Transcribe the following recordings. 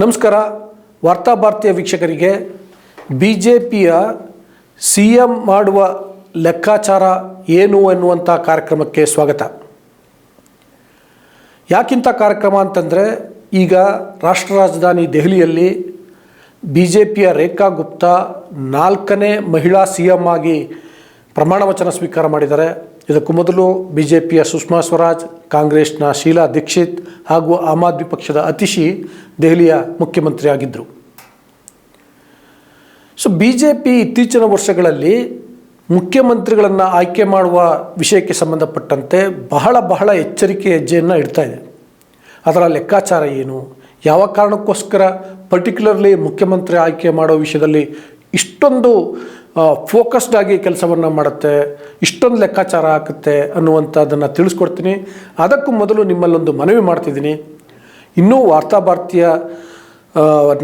ನಮಸ್ಕಾರ. ವಾರ್ತಾಭಾರತೀಯ ವೀಕ್ಷಕರಿಗೆ ಬಿ ಜೆ ಪಿಯ ಸಿ ಎಂ ಮಾಡುವ ಲೆಕ್ಕಾಚಾರ ಏನು ಎನ್ನುವಂಥ ಕಾರ್ಯಕ್ರಮಕ್ಕೆ ಸ್ವಾಗತ. ಯಾಕಿಂಥ ಕಾರ್ಯಕ್ರಮ ಅಂತಂದರೆ ಈಗ ರಾಷ್ಟ್ರ ರಾಜಧಾನಿ ದೆಹಲಿಯಲ್ಲಿ ಬಿ ಜೆ ಪಿಯ ರೇಖಾ ಗುಪ್ತಾ ನಾಲ್ಕನೇ ಮಹಿಳಾ ಸಿ ಎಂ ಆಗಿ ಪ್ರಮಾಣ ವಚನ ಸ್ವೀಕಾರ ಮಾಡಿದ್ದಾರೆ. ಇದಕ್ಕೂ ಮೊದಲು ಬಿ ಜೆ ಪಿಯ ಸುಷ್ಮಾ ಸ್ವರಾಜ್, ಕಾಂಗ್ರೆಸ್ನ ಶೀಲಾ ದೀಕ್ಷಿತ್ ಹಾಗೂ ಆಮ್ ಆದ್ಮಿ ಪಕ್ಷದ ಅತಿಶಿ ದೆಹಲಿಯ ಮುಖ್ಯಮಂತ್ರಿ ಆಗಿದ್ದರು ಸೊ ಬಿ ಜೆ ಪಿ ಇತ್ತೀಚಿನ ವರ್ಷಗಳಲ್ಲಿ ಮುಖ್ಯಮಂತ್ರಿಗಳನ್ನು ಆಯ್ಕೆ ಮಾಡುವ ವಿಷಯಕ್ಕೆ ಸಂಬಂಧಪಟ್ಟಂತೆ ಬಹಳ ಬಹಳ ಎಚ್ಚರಿಕೆ ಹೆಜ್ಜೆಯನ್ನು ಇಡ್ತಾ ಇದೆ. ಅದರ ಲೆಕ್ಕಾಚಾರ ಏನು? ಯಾವ ಕಾರಣಕ್ಕೋಸ್ಕರ ಪರ್ಟಿಕ್ಯುಲರ್ಲಿ ಮುಖ್ಯಮಂತ್ರಿ ಆಯ್ಕೆ ಮಾಡೋ ವಿಷಯದಲ್ಲಿ ಇಷ್ಟೊಂದು ಫೋಕಸ್ಡ್ ಆಗಿ ಕೆಲಸವನ್ನು ಮಾಡುತ್ತೆ, ಇಷ್ಟೊಂದು ಲೆಕ್ಕಾಚಾರ ಹಾಕುತ್ತೆ ಅನ್ನುವಂಥದ್ದನ್ನು ತಿಳಿಸ್ಕೊಡ್ತೀನಿ. ಅದಕ್ಕೂ ಮೊದಲು ನಿಮ್ಮಲ್ಲೊಂದು ಮನವಿ ಮಾಡ್ತಿದ್ದೀನಿ. ಇನ್ನೂ ವಾರ್ತಾ ಭಾರತೀಯ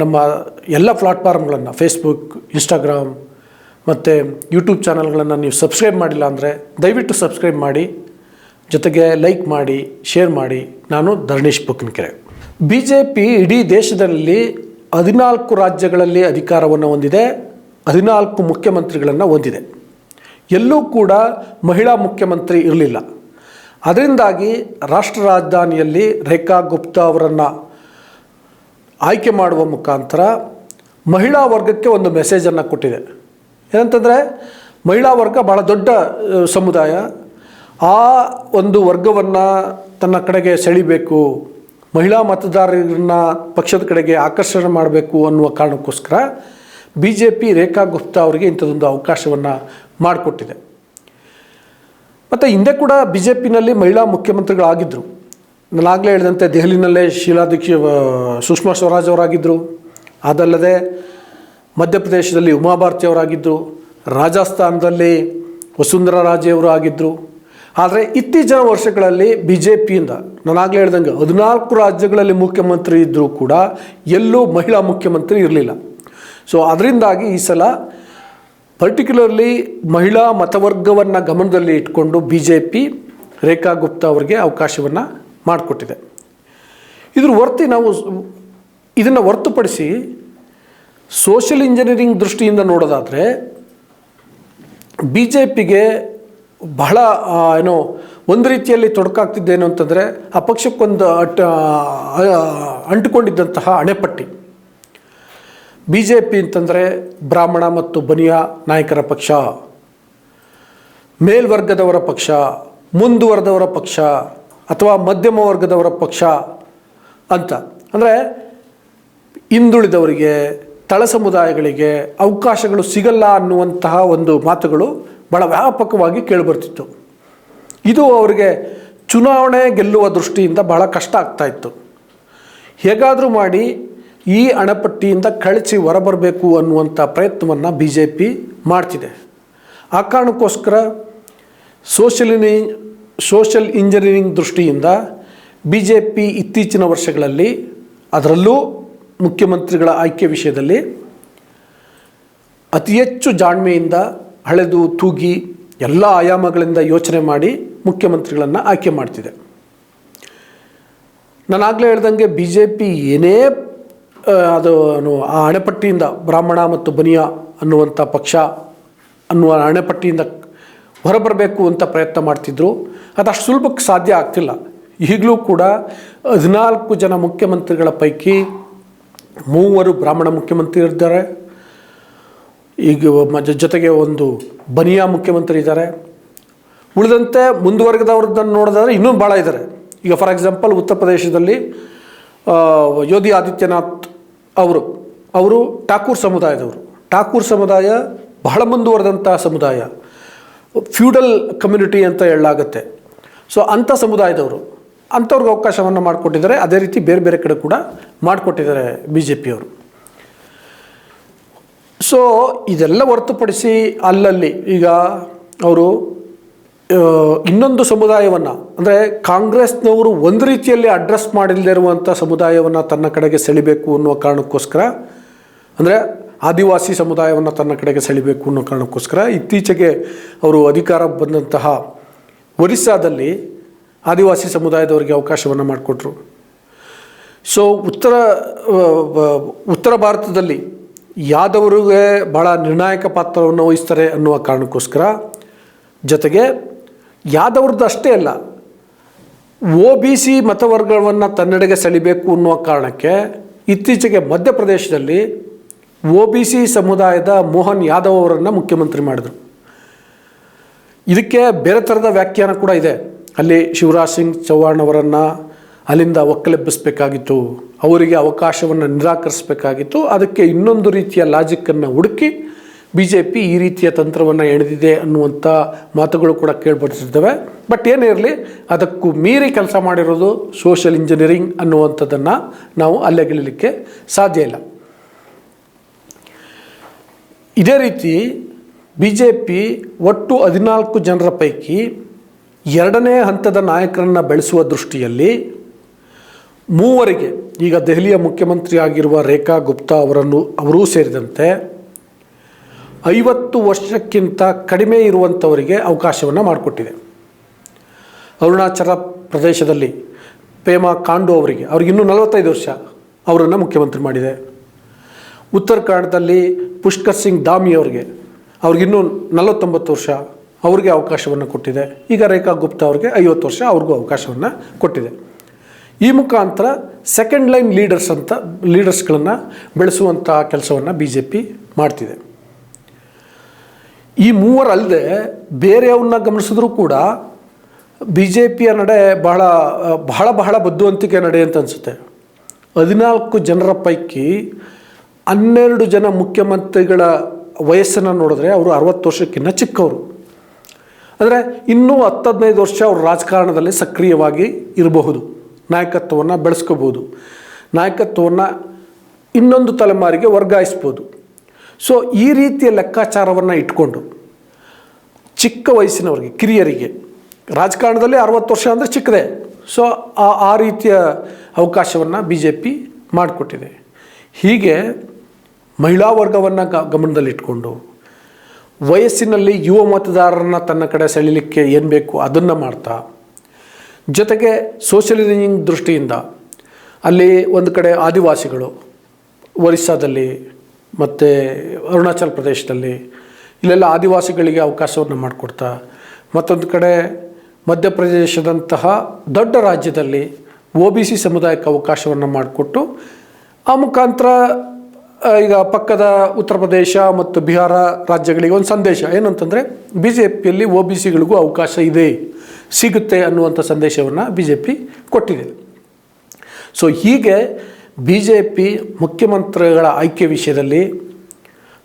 ನಮ್ಮ ಎಲ್ಲ ಪ್ಲಾಟ್ಫಾರ್ಮ್ಗಳನ್ನು ಫೇಸ್ಬುಕ್ ಇನ್ಸ್ಟಾಗ್ರಾಮ್ ಮತ್ತು ಯೂಟ್ಯೂಬ್ ಚಾನಲ್ಗಳನ್ನು ನೀವು ಸಬ್ಸ್ಕ್ರೈಬ್ ಮಾಡಿಲ್ಲ ಅಂದರೆ ದಯವಿಟ್ಟು ಸಬ್ಸ್ಕ್ರೈಬ್ ಮಾಡಿ. ಜೊತೆಗೆ ಲೈಕ್ ಮಾಡಿ ಶೇರ್ ಮಾಡಿ. ನಾನು Dharanesh Booknakere B J P ಇಡೀ ದೇಶದಲ್ಲಿ ಹದಿನಾಲ್ಕು ರಾಜ್ಯಗಳಲ್ಲಿ ಅಧಿಕಾರವನ್ನು ಹೊಂದಿದೆ. ಹದಿನಾಲ್ಕು ಮುಖ್ಯಮಂತ್ರಿಗಳನ್ನು ಹೊಂದಿದೆ. ಎಲ್ಲೂ ಕೂಡ ಮಹಿಳಾ ಮುಖ್ಯಮಂತ್ರಿ ಇರಲಿಲ್ಲ. ಅದರಿಂದಾಗಿ ರಾಷ್ಟ್ರ ರಾಜಧಾನಿಯಲ್ಲಿ ರೇಖಾ ಗುಪ್ತಾ ಅವರನ್ನು ಆಯ್ಕೆ ಮಾಡುವ ಮುಖಾಂತರ ಮಹಿಳಾ ವರ್ಗಕ್ಕೆ ಒಂದು ಮೆಸೇಜನ್ನು ಕೊಟ್ಟಿದೆ. ಏನಂತಂದರೆ, ಮಹಿಳಾ ವರ್ಗ ಬಹಳ ದೊಡ್ಡ ಸಮುದಾಯ. ಆ ಒಂದು ವರ್ಗವನ್ನು ತನ್ನ ಕಡೆಗೆ ಸೆಳಿಬೇಕು, ಮಹಿಳಾ ಮತದಾರರನ್ನ ಪಕ್ಷದ ಕಡೆಗೆ ಆಕರ್ಷಣೆ ಮಾಡಬೇಕು ಅನ್ನುವ ಕಾರಣಕ್ಕೋಸ್ಕರ B J P Rekha Gupta ಅವರಿಗೆ ಇಂಥದ್ದೊಂದು ಅವಕಾಶವನ್ನು ಮಾಡಿಕೊಟ್ಟಿದೆ. ಮತ್ತು ಹಿಂದೆ ಕೂಡ ಬಿ ಜೆ ಪಿನಲ್ಲಿ ಮಹಿಳಾ ಮುಖ್ಯಮಂತ್ರಿಗಳಾಗಿದ್ದರು ನಾನಾಗಲೇ ಹೇಳಿದಂತೆ ದೆಹಲಿನಲ್ಲೇ ಶೀಲಾ ದೀಕ್ಷಿ ಸುಷ್ಮಾ ಸ್ವರಾಜ್ ಅವರಾಗಿದ್ದರು ಅದಲ್ಲದೆ ಮಧ್ಯಪ್ರದೇಶದಲ್ಲಿ ಉಮಾಭಾರತಿ ಅವರಾಗಿದ್ದರು ರಾಜಸ್ಥಾನದಲ್ಲಿ ವಸುಂಧರಾ ರಾಜೆಯವರು ಆಗಿದ್ದರು ಆದರೆ ಇತ್ತೀಚಿನ ವರ್ಷಗಳಲ್ಲಿ ಬಿ ಜೆ ಪಿಯಿಂದ ನಾನಾಗಲೇ ಹೇಳ್ದಂಗೆ ಹದಿನಾಲ್ಕು ರಾಜ್ಯಗಳಲ್ಲಿ ಮುಖ್ಯಮಂತ್ರಿ ಇದ್ದರೂ ಕೂಡ ಎಲ್ಲೂ ಮಹಿಳಾ ಮುಖ್ಯಮಂತ್ರಿ ಇರಲಿಲ್ಲ. ಸೊ ಅದರಿಂದಾಗಿ ಈ ಸಲ ಪರ್ಟಿಕ್ಯುಲರ್ಲಿ ಮಹಿಳಾ ಮತವರ್ಗವನ್ನು ಗಮನದಲ್ಲಿ ಇಟ್ಕೊಂಡು B J P Rekha Gupta ಅವರಿಗೆ ಅವಕಾಶವನ್ನು ಮಾಡಿಕೊಟ್ಟಿದೆ. ಇದ್ರ ಹೊರ್ತಿ ನಾವು ಇದನ್ನು ಹೊರ್ತುಪಡಿಸಿ ಸೋಷಿಯಲ್ ಇಂಜಿನಿಯರಿಂಗ್ ದೃಷ್ಟಿಯಿಂದ ನೋಡೋದಾದರೆ ಬಿ ಜೆ ಪಿಗೆ ಬಹಳ ಏನೋ ಒಂದು ರೀತಿಯಲ್ಲಿ ತೊಡಕಾಗ್ತಿದ್ದೇನು ಅಂತಂದರೆ ಆ ಪಕ್ಷಕ್ಕೊಂದು ಅಟ್ ಅಂಟುಕೊಂಡಿದ್ದಂತಹ ಅಣೆಪಟ್ಟಿ. ಬಿ ಜೆ ಪಿ ಅಂತಂದರೆ ಬ್ರಾಹ್ಮಣ ಮತ್ತು ಬನಿಯಾ ನಾಯಕರ ಪಕ್ಷ, ಮೇಲ್ವರ್ಗದವರ ಪಕ್ಷ, ಮುಂದುವರೆದವರ ಪಕ್ಷ ಅಥವಾ ಮಧ್ಯಮ ವರ್ಗದವರ ಪಕ್ಷ ಅಂತ. ಅಂದರೆ ಹಿಂದುಳಿದವರಿಗೆ, ತಳ ಸಮುದಾಯಗಳಿಗೆ ಅವಕಾಶಗಳು ಸಿಗಲ್ಲ ಅನ್ನುವಂತಹ ಒಂದು ಮಾತುಗಳು ಭಾಳ ವ್ಯಾಪಕವಾಗಿ ಕೇಳಿಬರ್ತಿತ್ತು. ಇದು ಅವರಿಗೆ ಚುನಾವಣೆ ಗೆಲ್ಲುವ ದೃಷ್ಟಿಯಿಂದ ಬಹಳ ಕಷ್ಟ ಆಗ್ತಾ ಇತ್ತು. ಹೇಗಾದರೂ ಮಾಡಿ ಈ ಅಣೆಪಟ್ಟಿಯಿಂದ ಕಳಚಿ ಹೊರಬರಬೇಕು ಅನ್ನುವಂಥ ಪ್ರಯತ್ನವನ್ನು ಬಿ ಜೆ ಪಿ ಮಾಡ್ತಿದೆ. ಆ ಕಾರಣಕ್ಕೋಸ್ಕರ ಸೋಷಲಿನಿ ಸೋಷಲ್ ಇಂಜಿನಿಯರಿಂಗ್ ದೃಷ್ಟಿಯಿಂದ ಬಿ ಜೆ ಪಿ ಇತ್ತೀಚಿನ ವರ್ಷಗಳಲ್ಲಿ, ಅದರಲ್ಲೂ ಮುಖ್ಯಮಂತ್ರಿಗಳ ಆಯ್ಕೆ ವಿಷಯದಲ್ಲಿ ಅತಿ ಹೆಚ್ಚು ಜಾಣ್ಮೆಯಿಂದ ಹಳೆದು ತೂಗಿ ಎಲ್ಲ ಆಯಾಮಗಳಿಂದ ಯೋಚನೆ ಮಾಡಿ ಮುಖ್ಯಮಂತ್ರಿಗಳನ್ನು ಆಯ್ಕೆ ಮಾಡ್ತಿದೆ. ನಾನಾಗಲೇ ಹೇಳ್ದಂಗೆ ಬಿ ಜೆ ಪಿ ಏನೇ ಅದು ಆ ಅಣೆಪಟ್ಟಿಯಿಂದ ಬ್ರಾಹ್ಮಣ ಮತ್ತು ಬನಿಯಾ ಅನ್ನುವಂಥ ಪಕ್ಷ ಅನ್ನುವ ಅಣೆಪಟ್ಟಿಯಿಂದ ಹೊರಬರಬೇಕು ಅಂತ ಪ್ರಯತ್ನ ಮಾಡ್ತಿದ್ರು. ಅದು ಅಷ್ಟು ಸುಲಭಕ್ಕೆ ಸಾಧ್ಯ ಆಗ್ತಿಲ್ಲ. ಈಗಲೂ ಕೂಡ ಹದಿನಾಲ್ಕು ಜನ ಮುಖ್ಯಮಂತ್ರಿಗಳ ಪೈಕಿ ಮೂವರು ಬ್ರಾಹ್ಮಣ ಮುಖ್ಯಮಂತ್ರಿ ಇದ್ದಾರೆ. ಈಗ ಜೊತೆಗೆ ಒಂದು ಬನಿಯಾ ಮುಖ್ಯಮಂತ್ರಿ ಇದ್ದಾರೆ. ಉಳಿದಂತೆ ಮುಂದುವರೆದವ್ರದ್ದನ್ನು ನೋಡೋದಾದ್ರೆ ಇನ್ನೂ ಭಾಳ ಇದ್ದಾರೆ. ಈಗ ಫಾರ್ ಎಕ್ಸಾಂಪಲ್ ಉತ್ತರ ಪ್ರದೇಶದಲ್ಲಿ ಯೋಗಿ ಆದಿತ್ಯನಾಥ್ ಅವರು ಅವರು ಠಾಕೂರ್ ಸಮುದಾಯದವರು. ಠಾಕೂರ್ ಸಮುದಾಯ ಬಹಳ ಮುಂದುವರೆದಂಥ ಸಮುದಾಯ. ಫ್ಯೂಡಲ್ ಕಮ್ಯುನಿಟಿ ಅಂತ ಹೇಳಲಾಗತ್ತೆ. ಸೊ ಅಂಥ ಸಮುದಾಯದವರು, ಅಂಥವ್ರಿಗೆ ಅವಕಾಶವನ್ನು ಮಾಡಿಕೊಟ್ಟಿದ್ದಾರೆ. ಅದೇ ರೀತಿ ಬೇರೆ ಬೇರೆ ಕಡೆ ಕೂಡ ಮಾಡಿಕೊಟ್ಟಿದ್ದಾರೆ ಬಿ ಜೆ ಪಿಯವರು ಸೊ ಇದೆಲ್ಲ ಹೊರತುಪಡಿಸಿ ಅಲ್ಲಲ್ಲಿ ಈಗ ಅವರು ಇನ್ನೊಂದು ಸಮುದಾಯವನ್ನು, ಅಂದರೆ ಕಾಂಗ್ರೆಸ್ನವರು ಒಂದು ರೀತಿಯಲ್ಲಿ ಅಡ್ರೆಸ್ ಮಾಡಿಲ್ಲದೆ ಇರುವಂಥ ಸಮುದಾಯವನ್ನು ತನ್ನ ಕಡೆಗೆ ಸೆಳಿಬೇಕು ಅನ್ನುವ ಕಾರಣಕ್ಕೋಸ್ಕರ, ಅಂದರೆ ಆದಿವಾಸಿ ಸಮುದಾಯವನ್ನು ತನ್ನ ಕಡೆಗೆ ಸೆಳಿಬೇಕು ಅನ್ನೋ ಕಾರಣಕ್ಕೋಸ್ಕರ ಇತ್ತೀಚೆಗೆ ಅವರು ಅಧಿಕಾರ ಬಂದಂತಹ ಒರಿಸ್ಸಾದಲ್ಲಿ ಆದಿವಾಸಿ ಸಮುದಾಯದವರಿಗೆ ಅವಕಾಶವನ್ನು ಮಾಡಿಕೊಟ್ರು. ಸೊ ಉತ್ತರ ಉತ್ತರ ಭಾರತದಲ್ಲಿ ಯಾದವರಿಗೆ ಭಾಳ ನಿರ್ಣಾಯಕ ಪಾತ್ರವನ್ನು ವಹಿಸ್ತಾರೆ ಅನ್ನುವ ಕಾರಣಕ್ಕೋಸ್ಕರ ಜೊತೆಗೆ ಯಾದವ್ರದ್ದು ಅಷ್ಟೇ ಅಲ್ಲ. ಒ ಬಿ ಸಿ ಮತವರ್ಗವನ್ನು ತನ್ನೆಡೆಗೆ ಸೆಳಿಬೇಕು ಅನ್ನುವ ಕಾರಣಕ್ಕೆ ಇತ್ತೀಚೆಗೆ ಮಧ್ಯಪ್ರದೇಶದಲ್ಲಿ ಒ ಬಿ ಸಿ ಸಮುದಾಯದ ಮೋಹನ್ ಯಾದವ್ ಅವರನ್ನು ಮುಖ್ಯಮಂತ್ರಿ ಮಾಡಿದರು. ಇದಕ್ಕೆ ಬೇರೆ ಥರದ ವ್ಯಾಖ್ಯಾನ ಕೂಡ ಇದೆ. ಅಲ್ಲಿ ಶಿವರಾಜ್ ಸಿಂಗ್ ಚೌಹಾಣ್ ಅವರನ್ನು ಅಲ್ಲಿಂದ ಒಕ್ಕಲೆಬ್ಬಿಸಬೇಕಾಗಿತ್ತು, ಅವರಿಗೆ ಅವಕಾಶವನ್ನು ನಿರಾಕರಿಸಬೇಕಾಗಿತ್ತು, ಅದಕ್ಕೆ ಇನ್ನೊಂದು ರೀತಿಯ ಲಾಜಿಕ್ಕನ್ನು ಹುಡುಕಿ ಬಿ ಜೆ ಪಿ ಈ ರೀತಿಯ ತಂತ್ರವನ್ನು ಎಳೆದಿದೆ ಅನ್ನುವಂಥ ಮಾತುಗಳು ಕೂಡ ಕೇಳ್ಬರ್ತಿರ್ತವೆ ಬಟ್ ಏನೇ ಇರಲಿ, ಅದಕ್ಕೂ ಮೀರಿ ಕೆಲಸ ಮಾಡಿರೋದು ಸೋಷಿಯಲ್ ಇಂಜಿನಿಯರಿಂಗ್ ಅನ್ನುವಂಥದ್ದನ್ನು ನಾವು ಅಲ್ಲೆಗಿಳಲಿಕ್ಕೆ ಸಾಧ್ಯ ಇಲ್ಲ. ಇದೇ ರೀತಿ ಬಿ ಜೆ ಪಿ ಒಟ್ಟು ಹದಿನಾಲ್ಕು ಜನರ ಪೈಕಿ ಎರಡನೇ ಹಂತದ ನಾಯಕರನ್ನು ಬೆಳೆಸುವ ದೃಷ್ಟಿಯಲ್ಲಿ ಮೂವರಿಗೆ, ಈಗ ದೆಹಲಿಯ ಮುಖ್ಯಮಂತ್ರಿ ಆಗಿರುವ ರೇಖಾ ಗುಪ್ತಾ ಅವರನ್ನು, ಅವರೂ ಸೇರಿದಂತೆ ಐವತ್ತು ವರ್ಷಕ್ಕಿಂತ ಕಡಿಮೆ ಇರುವಂಥವರಿಗೆ ಅವಕಾಶವನ್ನು ಮಾಡಿಕೊಟ್ಟಿದೆ. ಅರುಣಾಚಲ ಪ್ರದೇಶದಲ್ಲಿ ಪೇಮಾ ಕಾಂಡು ಅವರಿಗೆ ಅವ್ರಿಗೆ ಇನ್ನೂ ನಲವತ್ತೈದು ವರ್ಷ ಅವರನ್ನು ಮುಖ್ಯಮಂತ್ರಿ ಮಾಡಿದೆ. ಉತ್ತರ ಕನ್ನಡದಲ್ಲಿ ಪುಷ್ಕರ್ ಸಿಂಗ್ ದಾಮಿ ಅವರಿಗೆ ಅವ್ರಿಗಿನ್ನೂ ನಲವತ್ತೊಂಬತ್ತು ವರ್ಷ ಅವ್ರಿಗೆ ಅವಕಾಶವನ್ನು ಕೊಟ್ಟಿದೆ. ಈಗ ರೇಖಾ ಗುಪ್ತಾ ಅವ್ರಿಗೆ ಐವತ್ತು ವರ್ಷ ಅವ್ರಿಗೂ ಅವಕಾಶವನ್ನು ಕೊಟ್ಟಿದೆ. ಈ ಮುಖಾಂತರ ಸೆಕೆಂಡ್ ಲೈನ್ ಲೀಡರ್ಸ್ ಅಂತ ಲೀಡರ್ಸ್ಗಳನ್ನು ಬೆಳೆಸುವಂತಹ ಕೆಲಸವನ್ನು ಬಿ ಜೆ ಪಿ ಮಾಡ್ತಿದೆ. ಈ ಮೂವರಲ್ಲದೆ ಬೇರೆಯವ್ರನ್ನ ಗಮನಿಸಿದ್ರೂ ಕೂಡ ಬಿ ಜೆ ಪಿಯ ನಡೆ ಬಹಳ ಬಹಳ ಬಹಳ ಬದ್ಧವಂತಿಕೆ ನಡೆ ಅಂತ ಅನಿಸುತ್ತೆ. ಹದಿನಾಲ್ಕು ಜನರ ಪೈಕಿ ಹನ್ನೆರಡು ಜನ ಮುಖ್ಯಮಂತ್ರಿಗಳ ವಯಸ್ಸನ್ನು ನೋಡಿದ್ರೆ ಅವರು ಅರವತ್ತು ವರ್ಷಕ್ಕಿಂತ ಚಿಕ್ಕವರು. ಅಂದರೆ ಇನ್ನೂ ಹತ್ತು ಹದಿನೈದು ವರ್ಷ ಅವರು ರಾಜಕಾರಣದಲ್ಲಿ ಸಕ್ರಿಯವಾಗಿ ಇರಬಹುದು. ನಾಯಕತ್ವವನ್ನು ಬೆಳೆಸ್ಕೋಬೋದು ನಾಯಕತ್ವವನ್ನು ಇನ್ನೊಂದು ತಲೆಮಾರಿಗೆ ವರ್ಗಾಯಿಸ್ಬೋದು. ಸೊ ಈ ರೀತಿಯ ಲೆಕ್ಕಾಚಾರವನ್ನು ಇಟ್ಕೊಂಡು ಚಿಕ್ಕ ವಯಸ್ಸಿನವರಿಗೆ, ಕಿರಿಯರಿಗೆ, ರಾಜಕಾರಣದಲ್ಲಿ ಅರವತ್ತು ವರ್ಷ ಅಂದರೆ ಚಿಕ್ಕದೇ. ಸೊ ಆ ಆ ರೀತಿಯ ಅವಕಾಶವನ್ನು ಬಿ ಜೆ ಪಿ ಮಾಡಿಕೊಟ್ಟಿದೆ. ಹೀಗೆ ಮಹಿಳಾ ವರ್ಗವನ್ನು ಗ ಗಮನದಲ್ಲಿಟ್ಕೊಂಡು ವಯಸ್ಸಿನಲ್ಲಿ ಯುವ ಮತದಾರರನ್ನು ತನ್ನ ಕಡೆ ಸೆಳೀಲಿಕ್ಕೆ ಏನು ಬೇಕು ಅದನ್ನು ಮಾಡ್ತಾ, ಜೊತೆಗೆ ಸೋಷಿಯಲ್ ಇಂಜಿನಿಯರಿಂಗ್ ದೃಷ್ಟಿಯಿಂದ ಅಲ್ಲಿ ಒಂದು ಕಡೆ ಆದಿವಾಸಿಗಳು ಒರಿಸ್ಸಾದಲ್ಲಿ ಮತ್ತು ಅರುಣಾಚಲ ಪ್ರದೇಶದಲ್ಲಿ ಇಲ್ಲೆಲ್ಲ ಆದಿವಾಸಿಗಳಿಗೆ ಅವಕಾಶವನ್ನು ಮಾಡಿಕೊಡ್ತಾ, ಮತ್ತೊಂದು ಕಡೆ ಮಧ್ಯಪ್ರದೇಶದಂತಹ ದೊಡ್ಡ ರಾಜ್ಯದಲ್ಲಿ ಒ ಬಿ ಸಿ ಸಮುದಾಯಕ್ಕೆ ಅವಕಾಶವನ್ನು ಮಾಡಿಕೊಟ್ಟು, ಆ ಮುಖಾಂತರ ಈಗ ಪಕ್ಕದ ಉತ್ತರ ಪ್ರದೇಶ ಮತ್ತು ಬಿಹಾರ ರಾಜ್ಯಗಳಿಗೆ ಒಂದು ಸಂದೇಶ. ಏನಂತಂದರೆ, ಬಿ ಜೆ ಪಿಯಲ್ಲಿ ಒ ಬಿ ಸಿಗಳಿಗೂ ಅವಕಾಶ ಇದೆ, ಸಿಗುತ್ತೆ ಅನ್ನುವಂಥ ಸಂದೇಶವನ್ನು ಬಿ ಜೆ ಪಿ ಕೊಟ್ಟಿದೆ. ಸೊ ಹೀಗೆ ಬಿ ಜೆ ಪಿ ಮುಖ್ಯಮಂತ್ರಿಗಳ ಆಯ್ಕೆ ವಿಷಯದಲ್ಲಿ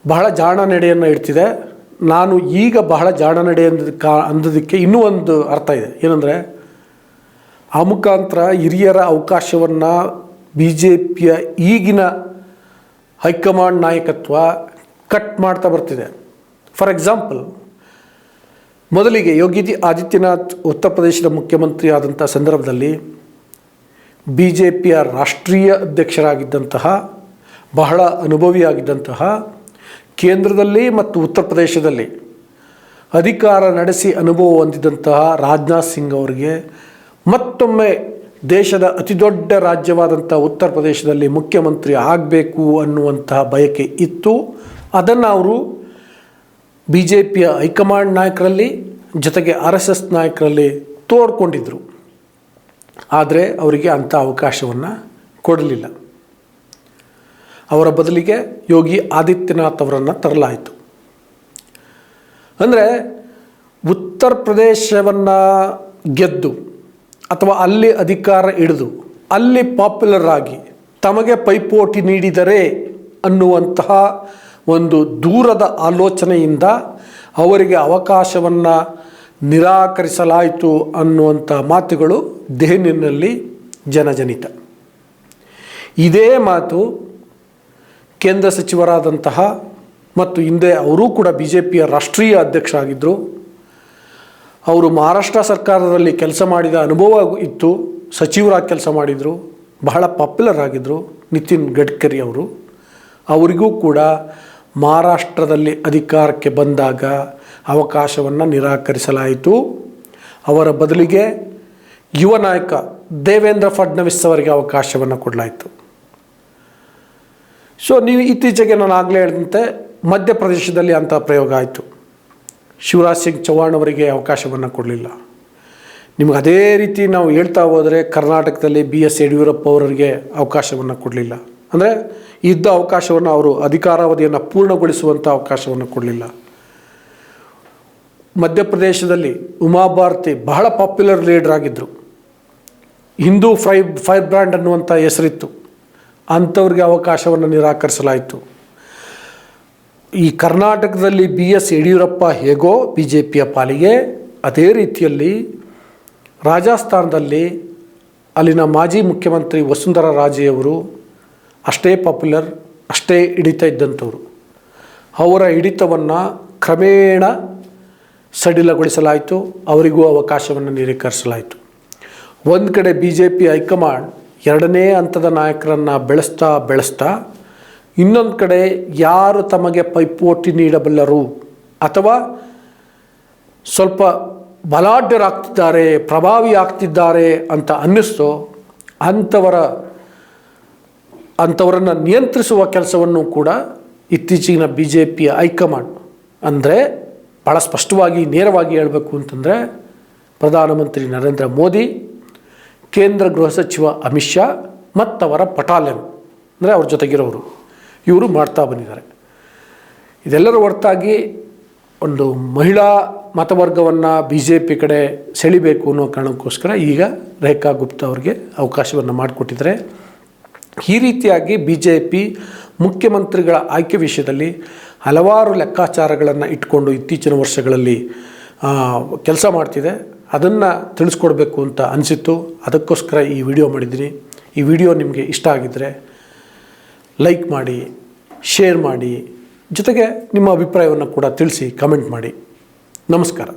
ಬಹಳ ಜಾಣ ನಡೆಯನ್ನು ಇಡ್ತಿದೆ. ನಾನು ಈಗ ಬಹಳ ಜಾಣ ನಡೆ ಕಾ, ಅಂದದಕ್ಕೆ ಇನ್ನೂ ಒಂದು ಅರ್ಥ ಇದೆ. ಏನಂದರೆ, ಆ ಮುಖಾಂತರ ಹಿರಿಯರ ಅವಕಾಶವನ್ನು ಬಿ ಜೆ ಪಿಯ ಈಗಿನ ಹೈಕಮಾಂಡ್ ನಾಯಕತ್ವ ಕಟ್ ಮಾಡ್ತಾ ಬರ್ತಿದೆ. ಫಾರ್ ಎಕ್ಸಾಂಪಲ್, ಮೊದಲಿಗೆ ಯೋಗಿ ಆದಿತ್ಯನಾಥ್ ಉತ್ತರ ಪ್ರದೇಶದ ಮುಖ್ಯಮಂತ್ರಿ ಆದಂಥ ಸಂದರ್ಭದಲ್ಲಿ ಬಿ ಜೆ ಪಿಯ ರಾಷ್ಟ್ರೀಯ ಅಧ್ಯಕ್ಷರಾಗಿದ್ದಂತಹ, ಬಹಳ ಅನುಭವಿಯಾಗಿದ್ದಂತಹ ಕೇಂದ್ರದಲ್ಲಿ ಮತ್ತು ಉತ್ತರ ಪ್ರದೇಶದಲ್ಲಿ ಅಧಿಕಾರ ನಡೆಸಿ ಅನುಭವ ಹೊಂದಿದಂತಹ ರಾಜನಾಥ್ ಸಿಂಗ್ ಅವರಿಗೆ ಮತ್ತೊಮ್ಮೆ ದೇಶದ ಅತಿದೊಡ್ಡ ರಾಜ್ಯವಾದಂಥ ಉತ್ತರ ಪ್ರದೇಶದಲ್ಲಿ ಮುಖ್ಯಮಂತ್ರಿ ಆಗಬೇಕು ಅನ್ನುವಂತಹ ಬಯಕೆ ಇತ್ತು. ಅದನ್ನು ಅವರು ಬಿ ಜೆ ಪಿಯ ಹೈಕಮಾಂಡ್ ನಾಯಕರಲ್ಲಿ ಜೊತೆಗೆ ಆರ್ ಎಸ್ ಎಸ್ ನಾಯಕರಲ್ಲಿ ತೋಡ್ಕೊಂಡಿದ್ದರು ಆದರೆ ಅವರಿಗೆ ಅಂಥ ಅವಕಾಶವನ್ನು ಕೊಡಲಿಲ್ಲ. ಅವರ ಬದಲಿಗೆ ಯೋಗಿ ಆದಿತ್ಯನಾಥ್ ಅವರನ್ನು ತರಲಾಯಿತು. ಅಂದರೆ ಉತ್ತರ ಪ್ರದೇಶವನ್ನು ಗೆದ್ದು ಅಥವಾ ಅಲ್ಲಿ ಅಧಿಕಾರ ಹಿಡಿದು ಅಲ್ಲಿ ಪಾಪ್ಯುಲರ್ ಆಗಿ ತಮಗೆ ಪೈಪೋಟಿ ನೀಡಿದರೆ ಅನ್ನುವಂತಹ ಒಂದು ದೂರದ ಆಲೋಚನೆಯಿಂದ ಅವರಿಗೆ ಅವಕಾಶವನ್ನು ನಿರಾಕರಿಸಲಾಯಿತು ಅನ್ನುವಂಥ ಮಾತುಗಳು ದೆಹಲಿನಲ್ಲಿ ಜನಜನಿತ. ಇದೇ ಮಾತು ಕೇಂದ್ರ ಸಚಿವರಾದಂತಹ ಮತ್ತು ಹಿಂದೆ ಅವರೂ ಕೂಡ ಬಿ ಜೆ ಪಿಯ ರಾಷ್ಟ್ರೀಯ ಅಧ್ಯಕ್ಷರಾಗಿದ್ದರು. ಅವರು ಮಹಾರಾಷ್ಟ್ರ ಸರ್ಕಾರದಲ್ಲಿ ಕೆಲಸ ಮಾಡಿದ ಅನುಭವ ಇತ್ತು, ಸಚಿವರಾಗಿ ಕೆಲಸ ಮಾಡಿದರು, ಬಹಳ ಪಾಪ್ಯುಲರ್ ಆಗಿದ್ದರು ನಿತಿನ್ ಗಡ್ಕರಿ ಅವರು. ಅವರಿಗೂ ಕೂಡ ಮಹಾರಾಷ್ಟ್ರದಲ್ಲಿ ಅಧಿಕಾರಕ್ಕೆ ಬಂದಾಗ ಅವಕಾಶವನ್ನು ನಿರಾಕರಿಸಲಾಯಿತು. ಅವರ ಬದಲಿಗೆ ಯುವ ನಾಯಕ ದೇವೇಂದ್ರ ಫಡ್ನವೀಸ್ ಅವರಿಗೆ ಅವಕಾಶವನ್ನು ಕೊಡಲಾಯಿತು. ಸೊ ನೀವು ಇತ್ತೀಚೆಗೆ ನಾನು ಆಗಲೇ ಹೇಳಿದಂತೆ ಮಧ್ಯಪ್ರದೇಶದಲ್ಲಿ ಅಂಥ ಪ್ರಯೋಗ ಆಯಿತು. ಶಿವರಾಜ್ ಸಿಂಗ್ ಚೌಹಾಣ್ ಅವರಿಗೆ ಅವಕಾಶವನ್ನು ಕೊಡಲಿಲ್ಲ. ನಿಮ್ಗೆ ಅದೇ ರೀತಿ ನಾವು ಹೇಳ್ತಾ ಹೋದರೆ ಕರ್ನಾಟಕದಲ್ಲಿ ಬಿ ಎಸ್ ಯಡಿಯೂರಪ್ಪ ಅವರಿಗೆ ಅವಕಾಶವನ್ನು ಕೊಡಲಿಲ್ಲ. ಅಂದರೆ ಇದ್ದ ಅವಕಾಶವನ್ನು ಅವರು ಅಧಿಕಾರಾವಧಿಯನ್ನು ಪೂರ್ಣಗೊಳಿಸುವಂಥ ಅವಕಾಶವನ್ನು ಕೊಡಲಿಲ್ಲ. ಮಧ್ಯಪ್ರದೇಶದಲ್ಲಿ ಉಮಾಭಾರತಿ ಬಹಳ ಪಾಪ್ಯುಲರ್ ಲೀಡರ್ ಆಗಿದ್ದರು ಹಿಂದೂ ಫ್ರೈ ಫೈರ್ ಬ್ರ್ಯಾಂಡ್ ಅನ್ನುವಂಥ ಹೆಸರಿತ್ತು. ಅಂಥವ್ರಿಗೆ ಅವಕಾಶವನ್ನು ನಿರಾಕರಿಸಲಾಯಿತು. ಈ ಕರ್ನಾಟಕದಲ್ಲಿ ಬಿ ಎಸ್ ಯಡಿಯೂರಪ್ಪ ಹೇಗೋ ಬಿ ಜೆ ಪಿಯ ಪಾಲಿಗೆ, ಅದೇ ರೀತಿಯಲ್ಲಿ ರಾಜಸ್ಥಾನದಲ್ಲಿ ಅಲ್ಲಿನ ಮಾಜಿ ಮುಖ್ಯಮಂತ್ರಿ ವಸುಂಧರಾ ರಾಜೆಯವರು ಅಷ್ಟೇ ಪಾಪ್ಯುಲರ್ ಅಷ್ಟೇ ಹಿಡಿತ ಇದ್ದಂಥವ್ರು. ಅವರ ಹಿಡಿತವನ್ನು ಕ್ರಮೇಣ ಸಡಿಲಗೊಳಿಸಲಾಯಿತು. ಅವರಿಗೂ ಅವಕಾಶವನ್ನು ನಿರೀಕರಿಸಲಾಯಿತು. ಒಂದು ಕಡೆ ಬಿ ಜೆ ಪಿ ಹೈಕಮಾಂಡ್ ಎರಡನೇ ಹಂತದ ನಾಯಕರನ್ನು ಬೆಳೆಸ್ತಾ ಬೆಳೆಸ್ತಾ, ಇನ್ನೊಂದು ಕಡೆ ಯಾರು ತಮಗೆ ಪೈಪೋಟಿ ನೀಡಬಲ್ಲರು ಅಥವಾ ಸ್ವಲ್ಪ ಬಲಾಢ್ಯರಾಗ್ತಿದ್ದಾರೆ ಪ್ರಭಾವಿ ಆಗ್ತಿದ್ದಾರೆ ಅಂತ ಅನ್ನಿಸ್ತೋ, ಅಂಥವರ, ಅಂಥವರನ್ನು ನಿಯಂತ್ರಿಸುವ ಕೆಲಸವನ್ನು ಕೂಡ ಇತ್ತೀಚಿನ ಬಿ ಜೆ ಪಿಯ ಹೈಕಮಾಂಡ್. ಅಂದರೆ ಭಾಳ ಸ್ಪಷ್ಟವಾಗಿ, ನೇರವಾಗಿ ಹೇಳಬೇಕು ಅಂತಂದರೆ, ಪ್ರಧಾನಮಂತ್ರಿ ನರೇಂದ್ರ ಮೋದಿ, ಕೇಂದ್ರ ಗೃಹ ಸಚಿವ ಅಮಿತ್ ಶಾ ಮತ್ತವರ ಪಟಾಲಿಯನ್ ಅಂದರೆ ಅವ್ರ ಜೊತೆಗಿರೋರು, ಇವರು ಮಾಡ್ತಾ ಬಂದಿದ್ದಾರೆ. ಇದೆಲ್ಲರ ಹೊರತಾಗಿ ಒಂದು ಮಹಿಳಾ ಮತವರ್ಗವನ್ನು ಬಿ ಜೆ ಪಿ ಕಡೆ ಸೆಳಿಬೇಕು ಅನ್ನೋ ಕಾರಣಕ್ಕೋಸ್ಕರ ಈಗ ರೇಖಾ ಗುಪ್ತಾ ಅವರಿಗೆ ಅವಕಾಶವನ್ನು ಮಾಡಿಕೊಟ್ಟಿದ್ದಾರೆ. ಈ ರೀತಿಯಾಗಿ ಬಿ ಜೆ ಪಿ ಮುಖ್ಯಮಂತ್ರಿಗಳ ಆಯ್ಕೆ ವಿಷಯದಲ್ಲಿ ಹಲವಾರು ಲೆಕ್ಕಾಚಾರಗಳನ್ನು ಇಟ್ಕೊಂಡು ಇತ್ತೀಚಿನ ವರ್ಷಗಳಲ್ಲಿ ಕೆಲಸ ಮಾಡ್ತಿದೆ. ಅದನ್ನು ತಿಳಿಸ್ಕೊಡ್ಬೇಕು ಅಂತ ಅನಿಸಿತ್ತು. ಅದಕ್ಕೋಸ್ಕರ ಈ ವಿಡಿಯೋ ಮಾಡಿದ್ದೀನಿ. ಈ ವಿಡಿಯೋ ನಿಮಗೆ ಇಷ್ಟ ಆಗಿದ್ದರೆ ಲೈಕ್ ಮಾಡಿ, ಶೇರ್ ಮಾಡಿ, ಜೊತೆಗೆ ನಿಮ್ಮ ಅಭಿಪ್ರಾಯವನ್ನು ಕೂಡ ತಿಳಿಸಿ ಕಮೆಂಟ್ ಮಾಡಿ. ನಮಸ್ಕಾರ.